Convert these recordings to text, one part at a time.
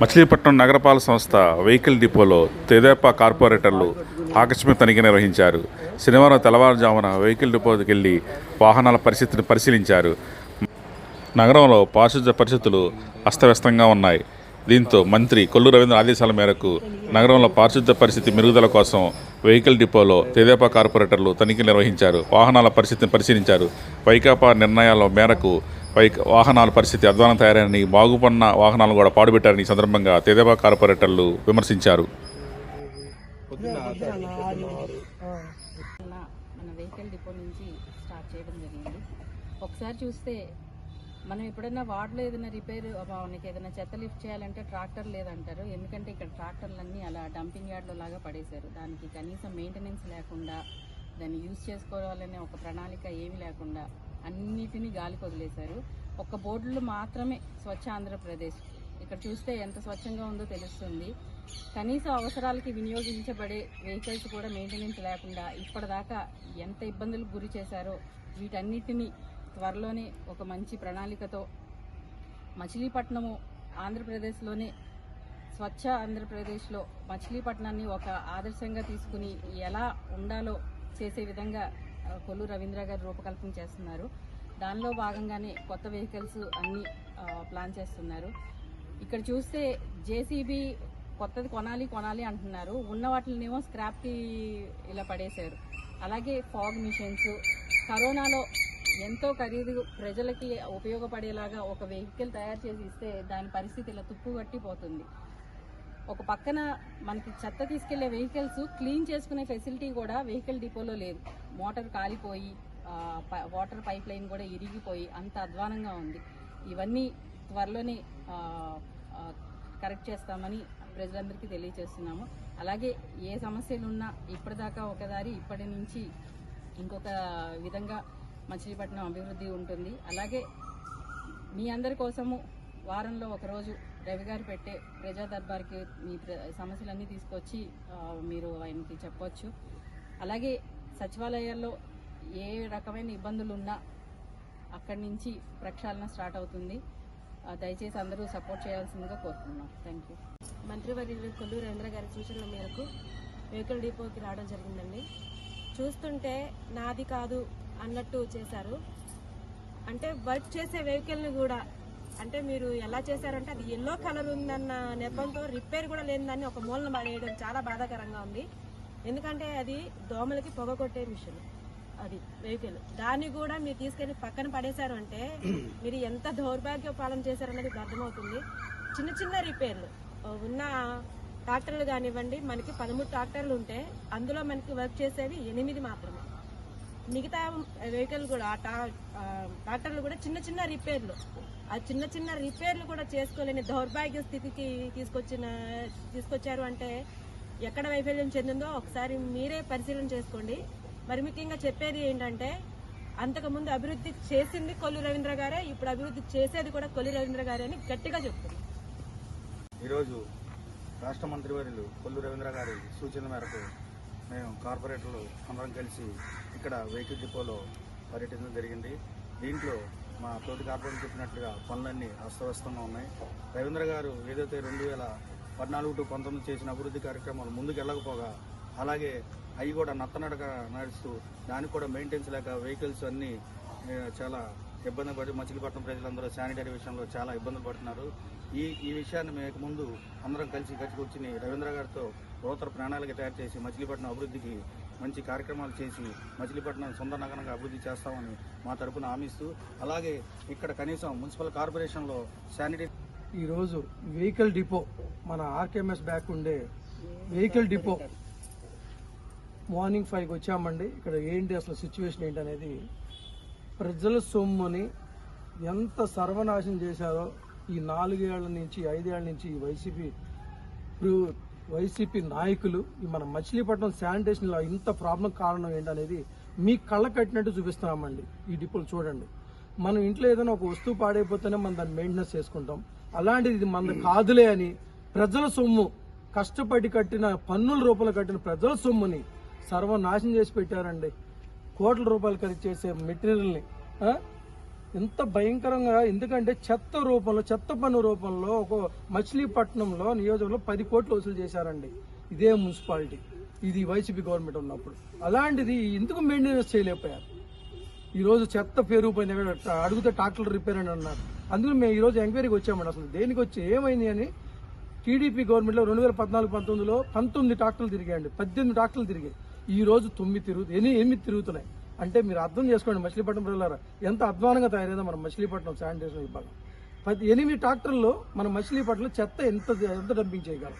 మచిలీపట్నం నగరపాలక సంస్థ వెహికల్ డిపోలో తెదేపా కార్పొరేటర్లు ఆకస్మిక తనిఖీ నిర్వహించారు. శనివారం తెల్లవారుజామున వెహికల్ డిపోకి వెళ్ళి వాహనాల పరిస్థితిని పరిశీలించారు. నగరంలో పారిశుధ్య పరిస్థితులు అస్తవ్యస్తంగా ఉన్నాయి. దీంతో మంత్రి కొల్లు రవీంద్ర ఆదేశాల మేరకు నగరంలో పారిశుద్ధ్య పరిస్థితి మెరుగుదల కోసం వెహికల్ డిపోలో తెదేపా కార్పొరేటర్లు తనిఖీ నిర్వహించారు. వాహనాల పరిస్థితిని పరిశీలించారు. వైకాపా నిర్ణయాల మేరకు పైకి వాహనాల పరిస్థితి అధ్వానం తయారని బాగుపడిన వాహనాలను కూడా పాడుపెట్టారని ఈ సందర్భంగా తెదేబా కార్పొరేటర్లు విమర్శించారు. మన వెహికల్ డిపో నుంచి స్టార్ట్ చేయడం జరిగింది. ఒకసారి చూస్తే మనం ఎప్పుడైనా వార్డులో ఏదైనా రిపేర్ మనకి ఏదైనా చెత్త లిఫ్ట్ చేయాలంటే ట్రాక్టర్ లేదంటారు. ఎందుకంటే ఇక్కడ ట్రాక్టర్లన్నీ అలా డంపింగ్ యార్డ్లో లాగా పడేశారు. దానికి కనీసం మెయింటెనెన్స్ లేకుండా దాన్ని యూజ్ చేసుకోవాలనే ఒక ప్రణాళిక ఏమీ లేకుండా అన్నిటినీ గాలికి వదిలేశారు ఒక్క బోర్డులు మాత్రమే స్వచ్ఛ ఆంధ్రప్రదేశ్. ఇక్కడ చూస్తే ఎంత స్వచ్ఛంగా ఉందో తెలుస్తుంది. కనీస అవసరాలకి వినియోగించబడే వెహికల్స్ కూడా మెయింటెనెన్స్ లేకుండా ఇప్పటిదాకా ఎంత ఇబ్బందులకు గురి చేశారో వీటన్నిటిని త్వరలోనే ఒక మంచి ప్రణాళికతో మచిలీపట్నము ఆంధ్రప్రదేశ్లోనే స్వచ్ఛ ఆంధ్రప్రదేశ్లో మచిలీపట్నాన్ని ఒక ఆదర్శంగా తీసుకుని ఎలా ఉండాలో చేసే విధంగా కొల్లు రవీంద్ర గారు రూపకల్పన చేస్తున్నారు. దానిలో భాగంగానే కొత్త వెహికల్స్ అన్నీ ప్లాన్ చేస్తున్నారు. ఇక్కడ చూస్తే జేసీబీ కొత్తది కొనాలి కొనాలి అంటున్నారు. ఉన్న వాటినేమో స్క్రాప్కి ఇలా పడేశారు. అలాగే ఫాగ్ మిషన్స్. కరోనాలో ఎంతో ఖరీదు ప్రజలకి ఉపయోగపడేలాగా ఒక వెహికల్ తయారు చేసి ఇస్తే దాని పరిస్థితి ఇలా తుప్పు కట్టిపోతుంది ఒక పక్కన మనకి చెత్త తీసుకెళ్ళే వెహికల్స్ క్లీన్ చేసుకునే ఫెసిలిటీ కూడా వెహికల్ డిపోలో లేదు. మోటార్ కాలిపోయి వాటర్ పైప్ లైన్ కూడా ఇరిగిపోయి అంత అధ్వానంగా ఉంది. ఇవన్నీ త్వరలోనే కరెక్ట్ చేస్తామని ప్రజలందరికీ తెలియజేస్తున్నాము అలాగే ఏ సమస్యలు ఉన్నా ఇప్పటిదాకా ఒకదారి ఇప్పటి నుంచి ఇంకొక విధంగా మచిలీపట్నం అభివృద్ధి ఉంటుంది. అలాగే మీ అందరి కోసము వారంలో ఒకరోజు రవి గారు పెట్టే ప్రజా దర్బార్కి మీ సమస్యలన్నీ తీసుకొచ్చి మీరు ఆయనకి చెప్పొచ్చు. అలాగే సచివాలయాల్లో ఏ రకమైన ఇబ్బందులు ఉన్నా అక్కడి నుంచి ప్రక్షాళన స్టార్ట్ అవుతుంది. దయచేసి అందరూ సపోర్ట్ చేయాల్సిందిగా కోరుతున్నాం. Thank you. మంత్రివర్యులు కొల్లు రవీంద్ర గారి సూచనల మేరకు వెహికల్ డిపోకి రావడం జరిగిందండి. చూస్తుంటే నాది కాదు అన్నట్టు చేశారు. అంటే వర్క్ చేసే వెహికల్ని కూడా అంటే మీరు ఎలా చేశారంటే అది ఎల్లో కలర్ ఉందన్న నెపంతో రిపేర్ కూడా లేదని ఒక మూలన పడేయడం చాలా బాధాకరంగా ఉంది. ఎందుకంటే అది దోమలకి పొగ కొట్టే మిషన్ అది వెహికల్. దాన్ని కూడా మీరు తీసుకెళ్ళి పక్కన పడేశారు అంటే మీరు ఎంత దౌర్భాగ్య పాలన చేశారనేది అర్థమవుతుంది. చిన్న చిన్న రిపేర్లు. ఉన్న ట్రాక్టర్లు కానివ్వండి మనకి పదమూడు ట్రాక్టర్లు ఉంటే అందులో మనకి వర్క్ చేసేవి ఎనిమిది మాత్రమే. మిగతా వెహికల్ కూడా ట్రాక్టర్లు కూడా చిన్న చిన్న రిపేర్లు. ఆ చిన్న చిన్న రిపేర్లు కూడా చేసుకోలేని దౌర్భాగ్య స్థితికి తీసుకొచ్చిన తీసుకొచ్చారు అంటే ఎక్కడ వైఫల్యం చెందిందో ఒకసారి మీరే పరిశీలన చేసుకోండి. మరి ముఖ్యంగా చెప్పేది ఏంటంటే అంతకుముందు అభివృద్ధి చేసింది కొల్లు రవీంద్ర గారే ఇప్పుడు అభివృద్ధి చేసేది కూడా కొల్లు రవీంద్ర గారే అని గట్టిగా చెప్తుంది ఈరోజు రాష్ట్ర మంత్రివర్యులు కొల్లు రవీంద్ర గారి సూచన మేరకు మేము కార్పొరేటర్లు అందరం కలిసి ఇక్కడ వెహికల్ డిపోలో పర్యటించడం జరిగింది. దీంట్లో మా తోటి కార్పొరేట్ చెప్పినట్లుగా పనులన్నీ అస్తవ్యస్తంగా ఉన్నాయి. రవీంద్ర గారు ఏదైతే రెండు వేల పద్నాలుగు టు పంతొమ్మిది చేసిన అభివృద్ధి కార్యక్రమాలు ముందుకు వెళ్ళకపోగా అలాగే అవి కూడా నత్తనడక నడుస్తూ దానికి కూడా మెయింటెన్స్ లేక వెహికల్స్ అన్నీ చాలా ఇబ్బంది పడి మచిలీపట్నం ప్రజలందరూ శానిటరీ విషయంలో చాలా ఇబ్బందులు పడుతున్నారు. ఈ ఈ విషయాన్ని మేము ముందు అందరం కలిసి కలిసి కూర్చుని రవీంద్ర గారితో నూతన ప్రణాళిక తయారు చేసి మచిలీపట్నం అభివృద్ధికి మంచి కార్యక్రమాలు చేసి మచిలీపట్నం సొంత నగరంగా అభివృద్ధి చేస్తామని మా తరపున హామీస్తూ అలాగే ఇక్కడ కనీసం మున్సిపల్ కార్పొరేషన్లో శానిటరీ ఈరోజు వెహికల్ డిపో మన ఆర్కేఎంఎస్ బ్యాక్ ఉండే వెహికల్ డిపో. మార్నింగ్ ఫైవ్కి వచ్చామండి. ఇక్కడ ఏంటి అసలు సిచ్యువేషన్ ఏంటి అనేది ప్రజల సొమ్ముని ఎంత సర్వనాశనం చేశారో ఈ నాలుగేళ్ళ నుంచి ఐదేళ్ళ నుంచి వైసీపీ వైసీపీ నాయకులు మన మచిలీపట్నం శానిటేషన్లో ఇంత ప్రాబ్లం కారణం ఏంటనేది మీ కళ్ళ కట్టినట్టు చూపిస్తున్నామండి. ఈ డిపోలు చూడండి. మనం ఇంట్లో ఏదైనా ఒక వస్తువు పాడైపోతేనే మనం దాన్ని మెయింటెనెన్స్ చేసుకుంటాం. అలాంటిది ఇది మన కాదులే అని ప్రజల సొమ్ము కష్టపడి కట్టిన పన్నుల రూపాయలు కట్టిన ప్రజల సొమ్ముని సర్వనాశనం చేసి పెట్టారండి. కోట్ల రూపాయలు ఖర్చు చేసే మెటీరియల్ని ఇంత ఎంత భయంకరంగా ఎందుకంటే చెత్త రూపంలో చెత్త పన్ను రూపంలో ఒక మచిలీపట్నంలో నియోజకవర్గంలో పది కోట్లు వసూలు చేశారండి. ఇదే మున్సిపాలిటీ. ఇది వైసీపీ గవర్నమెంట్ ఉన్నప్పుడు. అలాంటిది ఎందుకు మెయింటెనెన్స్ చేయలేకపోయారు? ఈరోజు చెత్త పేరుపోయింది అక్కడ అడిగితే ట్రాక్టర్ రిపేర్ అని అన్నారు. అందుకని మేము ఈ రోజు ఎంక్వైరీకి వచ్చామండి అసలు. దేనికి వచ్చి ఏమైంది అని టీడీపీ గవర్నమెంట్లో రెండు వేల పద్నాలుగు పంతొమ్మిదిలో పంతొమ్మిది ట్రాక్టర్లు తిరిగాయండి. పద్దెనిమిది ట్రాక్టర్లు తిరిగాయి. ఈ రోజు తొమ్మిది తిరుగు ఎన్ని ఎనిమిది తిరుగుతున్నాయి. అంటే మీరు అర్థం చేసుకోండి మచిలీపట్నం ప్రజలారా. ఎంత అధ్వానంగా తయారైందో మన మచిలీపట్నం శానిటేషన్ విభాగం. ప్రతి ఎనిమిది ట్రాక్టర్లు మన మచిలీపట్నంలో చెత్త ఎంత ఎంత డంపింగ్ చేయగలం?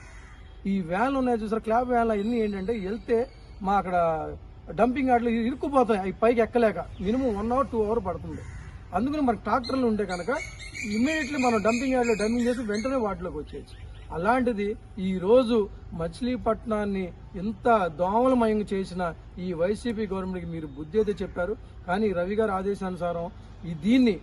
ఈ వ్యాన్లు ఉన్నాయి చూసారు క్లాబ్ వ్యాన్లు అన్ని ఏంటంటే వెళ్తే మా అక్కడ డంపింగ్ యార్డ్లు ఇరుక్కుపోతాయి అవి పైకి ఎక్కలేక. Minimum one hour two hour పడుతుంది. అందుకని మనకు ట్రాక్టర్లు ఉంటే కనుక ఇమ్మీడియట్లీ మనం డంపింగ్ యార్డ్లో డంపింగ్ చేసి వెంటనే వాటిలోకి వచ్చేయచ్చు. అలాంటిది ఈరోజు మచిలీపట్నాన్ని ఎంత దోమలమయం చేసిన ఈ వైసీపీ గవర్నమెంట్కి మీరు బుద్ధి అయితే చెప్పారు. కానీ రవి గారి ఆదేశానుసారం ఈ దీన్ని